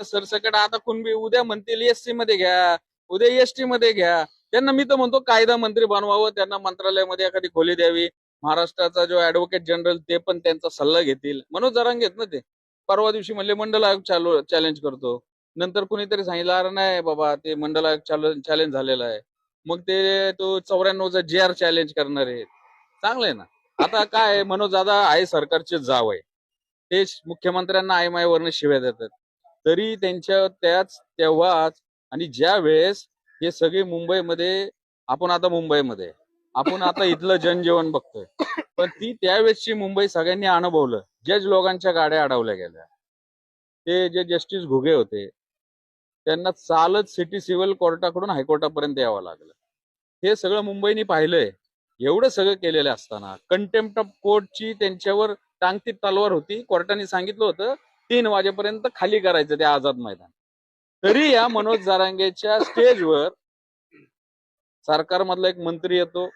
सरसकट आता कुणबी उद्या म्हणतील एसटी मध्ये घ्या उद्या एसटी मध्ये घ्या. त्यांना मी तर म्हणतो कायदा मंत्री बनवावं त्यांना मंत्रालयामध्ये एखादी खोली द्यावी. महाराष्ट्राचा जो ऍडव्होकेट जनरल ते पण त्यांचा सल्ला घेतील. मनोज जरांग घेत ना ते? परवा दिवशी म्हणले मंडल आयोग चालू चॅलेंज करतो. नंतर कुणीतरी सांगितलं अरे नाही बाबा ते मंडल आयोग चॅलेंज झालेलं आहे. मग ते तो चौऱ्याण्णवचा जे आर चॅलेंज करणार आहे चांगलं आहे ना? आता काय मनोज दादा आहे सरकारचे जाव आहे ते मुख्यमंत्र्यांना आयमायवरनं शिव्या देतात. तरी त्यांच्या त्याच तेव्हाच आणि ज्या वेळेस हे सगळे मुंबईमध्ये आपण आता मुंबईमध्ये आपण आता इथलं जनजीवन बघतोय. पण ती त्यावेळेसची मुंबई सगळ्यांनी अनुभवलं. जज लोकांच्या गाड्या अडवल्या गेल्या. ते जे जस्टिस घुगे होते त्यांना चालत सिटी सिव्हिल कोर्टाकडून हायकोर्टापर्यंत यावं लागलं. हे सगळं मुंबईने पाहिलंय. एवढं सगळं केलेलं असताना कंटेम्प्ट ऑफ कोर्टची त्यांच्यावर टांगती तलवार होती. कोर्टाने सांगितलं होतं तीन वाजेपर्यंत खाली करायचं ते आझाद मैदान. तरी या मनोज जारांगेच्या स्टेजवर सरकारमधला एक मंत्री येतो.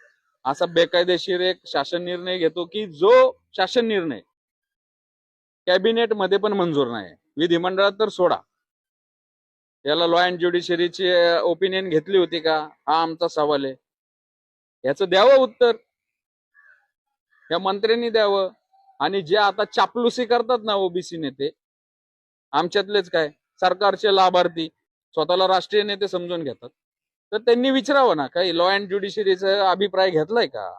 असा बेकायदेशीर एक शासन निर्णय घेतो की जो शासन निर्णय कॅबिनेटमध्ये पण मंजूर नाही. विधिमंडळात तर सोडा. याला लॉ अँड ज्युडिशरीची ओपिनियन घेतली होती का? हा आमचा सवाल आहे. याचं द्यावं उत्तर. या मंत्र्यांनी द्यावं. आणि जे आता चापलुसी करतात ना ओबीसी नेते आमच्यातलेच काय सरकारचे लाभार्थी स्वतःला राष्ट्रीय नेते समजून घेतात. तर त्यांनी विचारावं ना काही लॉ अँड ज्युडिशरीचा अभिप्राय घेतलाय का?